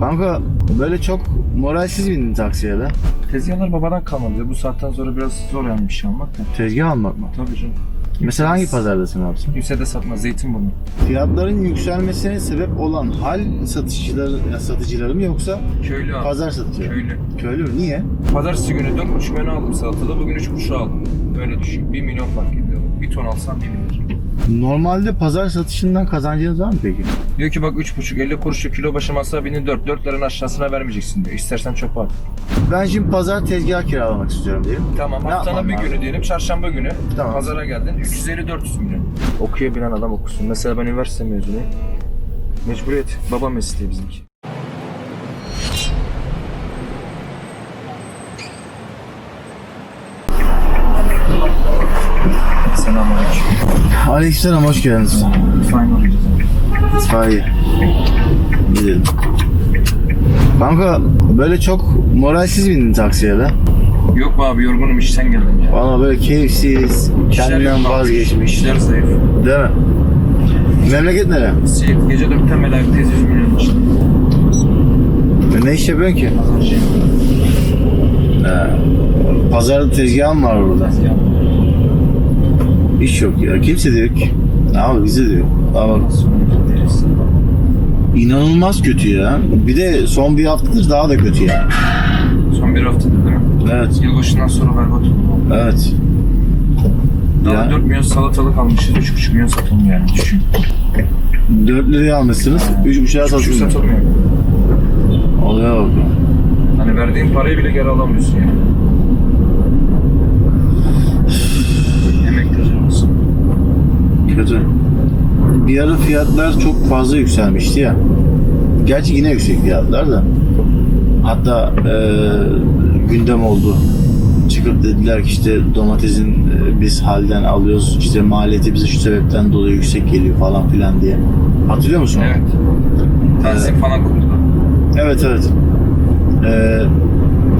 Kanka böyle çok moralsiz bindin taksiye de. Tezgahlar babadan kalmadı. Bu saatten sonra biraz zor yani bir şey almak da. Tezgah almak mı? Tabii canım. Mesela hangi pazardasın abisi? Kimse de satmaz. Zeytinburnu. Fiyatların yükselmesine sebep olan hal satıcıları, ya satıcıları mı yoksa Köylü abi. pazar satıcıları? Köylü. Köylü mü? Niye? Pazartesi günü 4,5 milyon aldım salatalı. Bugün 3,5 aldım. Öyle düşün. 1 milyon fark ediyor. Bir ton alsam 1 milyon. Normalde pazar satışından kazancınız var mı peki? Diyor ki bak 3,5 50 kuruşu kilo başı masa 1004. 4 liranın aşağısına vermeyeceksin diyor. İstersen çöpe at. Ben şimdi pazar tezgah kiralamak istiyorum diyelim. Tamam Ne haftanın yapmam bir lazım? günü diyelim çarşamba günü Tamam. pazara geldin 350-400 milyon. Okuyabilen adam okusun. Mesela ben üniversite mezunuyum. Mecburiyet. Baba mesleği bizimki. Selamünaleyküm. Aleykümselam hoş geldiniz. Fine olacağız. İtfaiye. Gidelim. Kanka böyle çok moralsiz bindin taksiye de. Yok be abi yorgunum işten geldim ya. Valla böyle keyifsiz, İşler kendinden yok abi. vazgeçmiş. İşler zayıf. Değil mi? Memleket nere? Siirt gece 4'te melekteyiz 100 milyon işte. E, Ne iş yapıyorsun ki? Pazarcı. He. Pazarda tezgahın var burada. İş yok ya. Kimse de yok. ki. Abi bize de yok. Bak inanılmaz kötü ya. Bir de son bir haftadır daha da kötü ya. Son bir haftadır değil mi? Evet. Yılbaşından sonra berbat oldu. Evet. Daha Ya. 4 milyon salatalık almışız, 3,5 milyon satılmıyor yani düşün. 4 liraya almışsınız. 3,5 liraya 3,5 satılıyor. satılmıyor. Oluyor bak. Hani verdiğin parayı bile geri alamıyorsun yani. Bir ara fiyatlar çok fazla yükselmişti ya. Gerçi yine yüksek fiyatlar da. Hatta eee, gündem oldu. Çıkıp dediler ki işte domatesin e, biz halden alıyoruz. işte maliyeti bize şu sebepten dolayı yüksek geliyor falan filan diye. Hatırlıyor musun? Evet. Tanzim falan kurdular. Evet evet. Eee,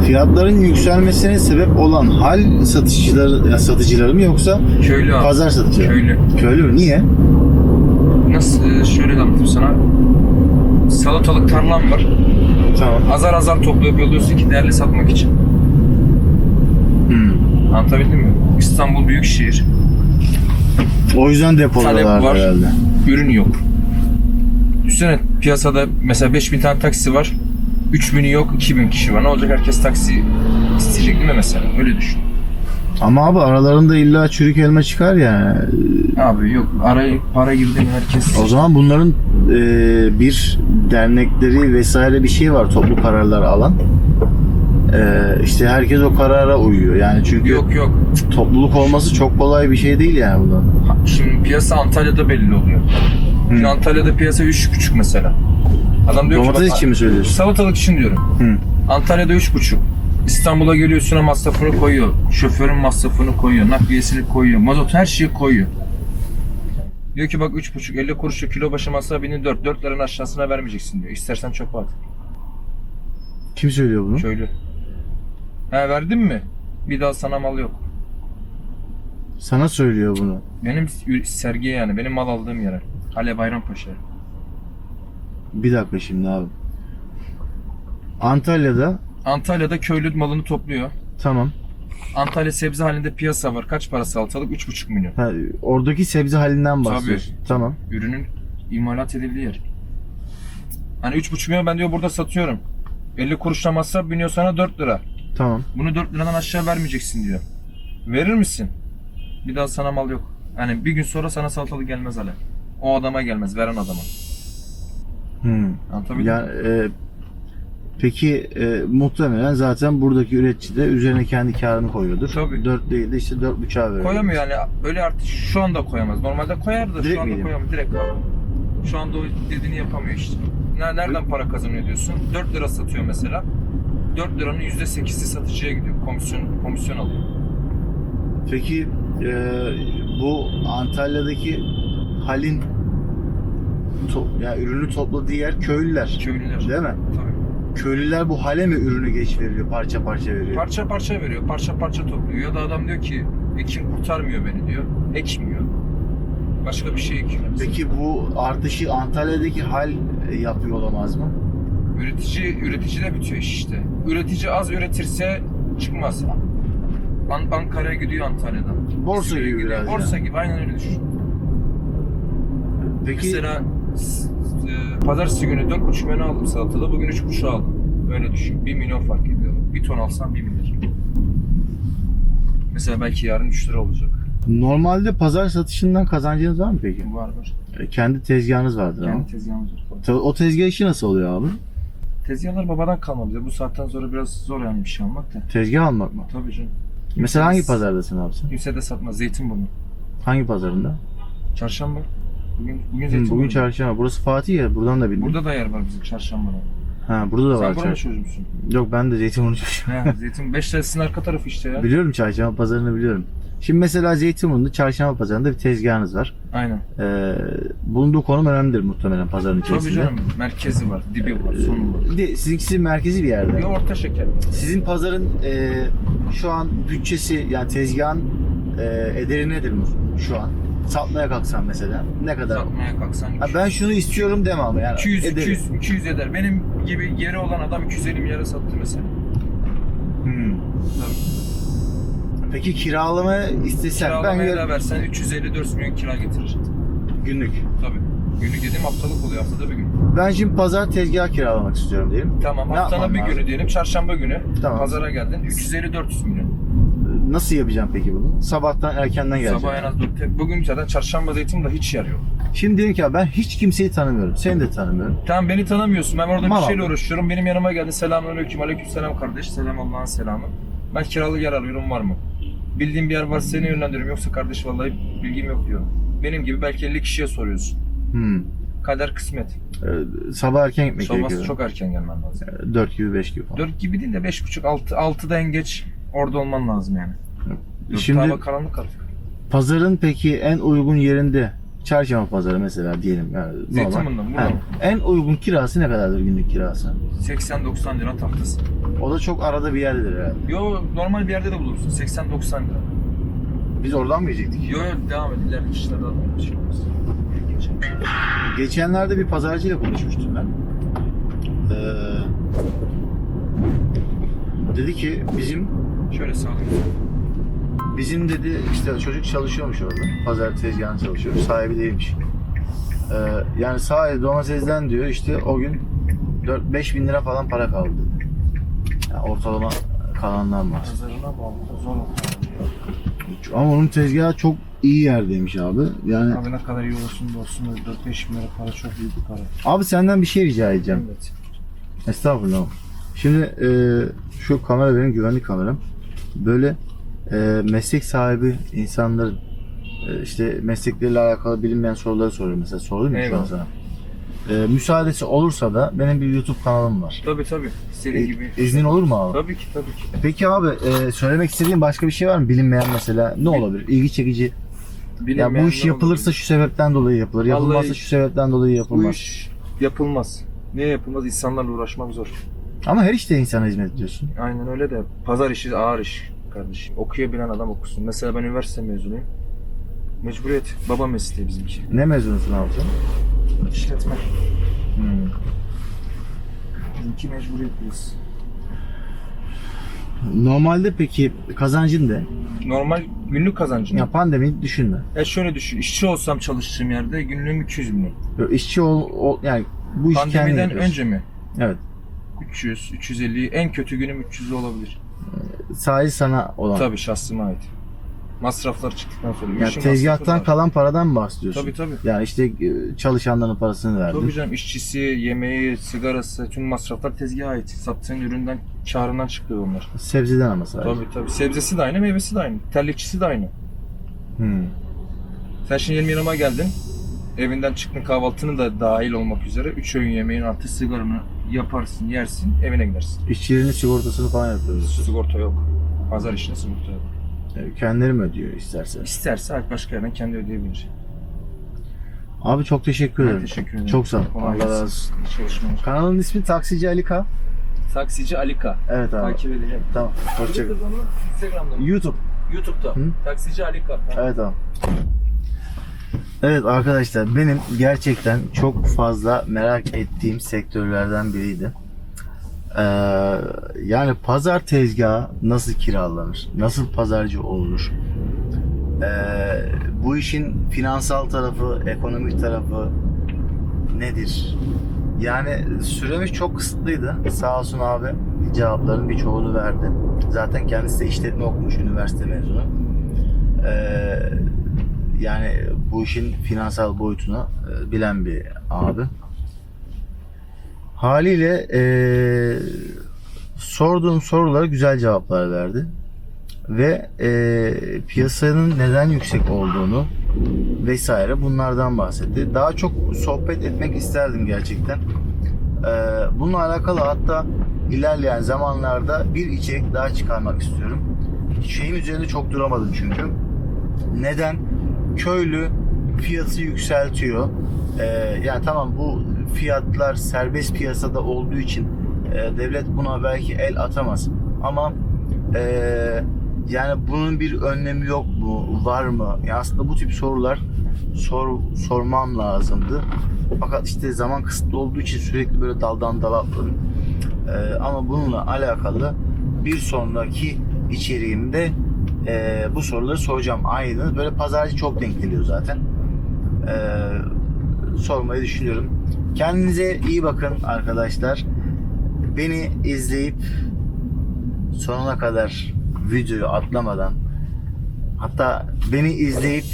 fiyatların yükselmesine sebep olan hal satıcıları, ya satıcıları mı yoksa Köylü abi. pazar satıcıları? Köylü. Köylü mü? Niye? Nasıl, e, şöyle anlatayım sana. Salatalık tarlam var. Tamam. Azar azar toplayıp yolluyorsun ki değerli satmak için. Hmm. Anlatabildim mi? İstanbul büyük şehir. O yüzden Talep var. herhalde. Ürün yok. Düşünsene piyasada mesela 5000 tane taksi var. 3000'i yok, 2000 kişi var. Ne olacak? Herkes taksi isteyecek değil mi mesela? Öyle düşün. Ama abi aralarında illa çürük elma çıkar ya. Abi yok. Araya para girdi mi herkes... O zaman bunların e, bir dernekleri vesaire bir şey var toplu kararlar alan. E, işte herkes o karara uyuyor. Yani çünkü Yok yok. topluluk olması çok kolay bir şey değil yani bunun. Şimdi piyasa Antalya'da belli oluyor. Şimdi Hı. Antalya'da piyasa 3,5 mesela. Adam diyor ki Domates bak, için mi söylüyorsun? salatalık için diyorum. Hı. Antalya'da 3,5. İstanbul'a geliyor üstüne masrafını koyuyor. Şoförün masrafını koyuyor. Nakliyesini koyuyor. Mazot her şeyi koyuyor. Diyor ki bak 3,5 50 kuruşu kilo başı masraf 1004. 4 liranın aşağısına vermeyeceksin diyor. İstersen çöpe at. Kim söylüyor bunu? Köylü. He verdin mi? Bir daha sana mal yok. Sana söylüyor bunu. Benim sergiye yani. Benim mal aldığım yere. Hale Bayrampaşa. Bir dakika şimdi abi. Antalya'da Antalya'da köylü malını topluyor. tamam. Antalya sebze halinde piyasa var. Kaç para salatalık? 3,5 milyon. Ha, oradaki sebze halinden bahsediyorsun. Tamam. Ürünün imalat edildiği yer. Hani 3,5 milyon ben diyor burada satıyorum. 50 kuruşla masraf biniyor sana 4 lira. Tamam. Bunu 4 liradan aşağı vermeyeceksin diyor. Verir misin? Bir daha sana mal yok. Hani bir gün sonra sana salatalık gelmez hala. O adama gelmez, veren adama. Hmm. Anlatabildim Ya, mi? e, peki e, muhtemelen zaten buradaki üretici de üzerine kendi karını koyuyordur. Tabii. 4 değil de işte 4.5'a veriyor. Koyamıyor yani. Öyle artık şu anda koyamaz. Normalde koyar da Direkt şu anda miydi? koyamıyor. Direkt abi. Şu anda o dediğini yapamıyor işte. Ne- Nereden para kazanıyor diyorsun? 4 lira satıyor mesela. 4 liranın %8'i satıcıya gidiyor. Komisyon komisyon alıyor. Peki e, bu Antalya'daki halin to- ya ürünü topladığı yer köylüler. Köylüler. Değil mi? Tabii. Köylüler bu hale mi ürünü geç veriyor, parça parça veriyor? Parça parça veriyor. Parça parça topluyor. Ya da adam diyor ki ekim kurtarmıyor beni diyor. Ekmiyor. Başka bir şey ekiyor. Peki bu artışı Antalya'daki hal e, yapıyor olamaz mı? Üretici, üretici de bitiyor iş işte. Üretici az üretirse çıkmaz. An- Ankara'ya gidiyor Antalya'dan. Borsa gibi gidiyor. biraz Borsa yani. gibi aynen öyle düşün. Peki Mesela pazartesi günü 4,5 menü aldım salatalı. Bugün 3,5 aldım. Öyle düşün. 1 milyon fark ediyor. Bir ton alsam 1 milyar. Mesela belki yarın 3 lira olacak. normalde pazar satışından kazancınız var mı peki? Var var. E, Kendi tezgahınız vardır ama. Kendi tezgahımız var. Ta- O tezgah işi nasıl oluyor abi? Tezgahlar babadan kalma bize. Bu saatten sonra biraz zor yani bir şey almak da. Tezgah almak mı? Tabii canım. Mesela hangi pazardasın abi sen? Kimse de satmaz. Zeytinburnu. Hangi pazarında? Çarşamba. Bugün, bugün Hı, Zeytinburnu. bugün çarşamba. Burası Fatih ya. Buradan da bildim. Burada da yer var bizim çarşambada. Ha, burada da Sen var. buranın çarşamba. çocuğusun. Yok ben de Zeytinburnu çocuğuyum. He, Zeytin 5 lirasının arka tarafı işte ya. biliyorum çarşamba pazarını biliyorum. Şimdi mesela Zeytinburnu'nda çarşamba pazarında bir tezgahınız var. Aynen. Ee, bulunduğu konum önemlidir muhtemelen pazarın Tabii içerisinde. canım. Merkezi var, dibi var, sonu var. Bir de sizinkisi merkezi bir yerde. Bir orta şeker. Sizin pazarın e, şu an bütçesi yani tezgahın e, ederi nedir şu an? Satmaya kalksan mesela ne kadar? Satmaya kalksan Ha, ben şunu istiyorum deme ama yani 200, ederi. 200, 200 eder. Benim gibi yeri olan adam 250 milyara sattı mesela. Hmm. Tabii. Peki kiralama istesen ben Kiralamaya gel- da versen 350-400 milyon kira getirir. günlük. Tabii. Günlük dediğim haftalık oluyor. Haftada bir gün. Ben şimdi pazar tezgah kiralamak istiyorum diyelim. Tamam. Ne Haftanın bir lazım? günü diyelim. Çarşamba günü. Tamam. Pazara geldin. 350-400 milyon. Nasıl yapacağım peki bunu? Sabahtan erkenden geleceğim. Sabah en az 4'te. Bugün zaten çarşamba zeytin de hiç yer yok. Şimdi diyelim ki abi ben hiç kimseyi tanımıyorum. Seni de tanımıyorum. Tamam beni tanımıyorsun. Ben orada Mal bir şeyle aldım. uğraşıyorum. Benim yanıma geldin. Selamünaleyküm. Aleykümselam kardeş. Selam Allah'ın selamı. Ben kiralık yer arıyorum var mı? Bildiğim bir yer var seni yönlendiriyorum. Yoksa kardeş vallahi bilgim yok diyor. Benim gibi belki 50 kişiye soruyorsun. Hmm. Kader kısmet. Ee, sabah erken gitmek Sabah gerekiyor. çok erken gelmen lazım. 4 gibi 5 gibi falan. 4 gibi değil de 5.30 6 6'da en geç orada olman lazım yani. Dört Şimdi- karanlık artık. Pazarın peki en uygun yerinde çarşamba pazarı mesela diyelim. Yani. Zeytinburnu'nda mı? Burada Ha, mı? En uygun kirası ne kadardır günlük kirası? 80-90 lira tahtası. O da çok arada bir yerdedir herhalde. Yo normal bir yerde de bulursun. 80-90 lira. Biz oradan mı yiyecektik? Yo yo devam et. İleride kişiler daha bir şey olmaz. Geçenlerde bir pazarcıyla konuşmuştum ben. Ee, dedi ki bizim Şöyle sağlayayım. bizim dedi işte çocuk çalışıyormuş orada. Pazar tezgahında çalışıyor. Sahibi değilmiş. Ee, yani sahibi domatesden diyor işte o gün 4-5 bin lira falan para kaldı. dedi. Yani ortalama kalandan bahsediyor. Pazarına bağlı. Zor oldu. Ama onun tezgahı çok iyi yerdeymiş abi. Yani Abi ne kadar iyi olursun da olsun da 4-5 bin lira para çok büyük bir para. abi senden bir şey rica edeceğim. Evet. Estağfurullah. Şimdi e, şu kamera benim güvenlik kameram. Böyle e, meslek sahibi insanların e, işte meslekleriyle alakalı bilinmeyen soruları soruyorum mesela. Sordum ya şu an Eyvallah. sana. E, müsaadesi olursa da benim bir YouTube kanalım var. Tabii tabii. Senin E, gibi. iznin olur mu abi? Tabii ki tabii ki. Peki abi e, söylemek istediğin başka bir şey var mı? Bilinmeyen mesela ne olabilir? İlgi çekici. Ya bu iş yapılırsa olabilir. şu sebepten dolayı yapılır. Yapılmazsa Vallahi şu sebepten dolayı bu yapılmaz. iş yapılmaz. Niye yapılmaz? İnsanlarla uğraşmak zor. Ama her işte insana hizmet ediyorsun. Aynen öyle de pazar işi ağır iş kardeşim. Okuyabilen adam okusun. Mesela ben üniversite mezunuyum. Mecburiyet. Baba mesleği bizimki. Ne mezunusun abi sen? İşletme. Hmm. Bizimki mecburiyet biraz. Normalde peki kazancın ne? Normal günlük kazancım. Ya pandemiyi düşünme. Ya şöyle düşün. işçi olsam çalıştığım yerde günlüğüm 200 milyon. Yo, işçi ol, ol- yani bu işi kendin Pandemiden yapıyorsun. önce mi? Evet. 300, 350, en kötü günüm 300 olabilir. Sadece sana olan. Tabii şahsıma ait. Masraflar çıktıktan sonra. Yani işin tezgahtan masrafı kalan paradan mı bahsediyorsun? Tabii tabii. Yani işte e, çalışanların parasını verdin. Tabii canım işçisi, yemeği, sigarası, tüm masraflar tezgaha ait. Sattığın üründen, karından çıkıyor onlar. Sebzeden ama sadece. Tabii tabii. Sebzesi de aynı, meyvesi de aynı. Terlikçisi de aynı. Hmm. Sen şimdi benim yanıma geldin. Evinden çıktın kahvaltını da dahil olmak üzere. Üç öğün yemeğin artı sigaranı yaparsın, yersin, evine gidersin. İşçilerin sigortasını falan yapıyoruz. Sigorta yok. Pazar işine sigorta yok. Yani kendileri mi ödüyor isterse? İsterse başka yerden kendi ödeyebilir. Abi çok teşekkür Ben ederim. teşekkür ederim. Çok sağ ol. Allah razı olsun. Çalışmalar. Kanalın ismi Taksici Ali K. Taksici Alika. Evet abi. Takip edeceğim. Tamam. Hoşçakal. Instagram'da mı? YouTube. YouTube'da. Hı? Taksici Alika. Evet abi. Evet arkadaşlar benim gerçekten çok fazla merak ettiğim sektörlerden biriydi. Ee, yani pazar tezgahı nasıl kiralanır? Nasıl pazarcı olunur? Ee, bu işin finansal tarafı, ekonomik tarafı nedir? Yani süremiz çok kısıtlıydı. Sağ olsun abi cevapların birçoğunu verdi. Zaten kendisi de işletme okumuş, üniversite mezunu. Ee, yani bu işin finansal boyutunu e, bilen bir abi. Haliyle e, sorduğum sorulara güzel cevaplar verdi. Ve e, piyasanın neden yüksek olduğunu vesaire bunlardan bahsetti. Daha çok sohbet etmek isterdim gerçekten. E, bununla alakalı hatta ilerleyen zamanlarda bir içerik daha çıkarmak istiyorum. Şeyin üzerinde çok duramadım çünkü. Neden? Köylü fiyatı yükseltiyor. Ee, yani tamam bu fiyatlar serbest piyasada olduğu için e, devlet buna belki el atamaz. Ama e, yani bunun bir önlemi yok mu? Var mı? Ya aslında bu tip sorular sor, sormam lazımdı. Fakat işte zaman kısıtlı olduğu için sürekli böyle daldan dala atladım. Ee, ama bununla alakalı bir sonraki içeriğimde e, bu soruları soracağım. Aynı böyle pazarcı çok denk geliyor zaten. Ee, sormayı düşünüyorum. Kendinize iyi bakın arkadaşlar. Beni izleyip sonuna kadar videoyu atlamadan hatta beni izleyip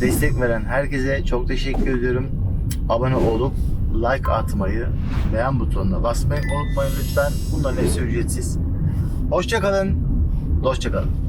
destek veren herkese çok teşekkür ediyorum. Abone olup like atmayı, beğen butonuna basmayı unutmayın lütfen. Bunların hepsi ücretsiz. Hoşçakalın. Hoşçakalın.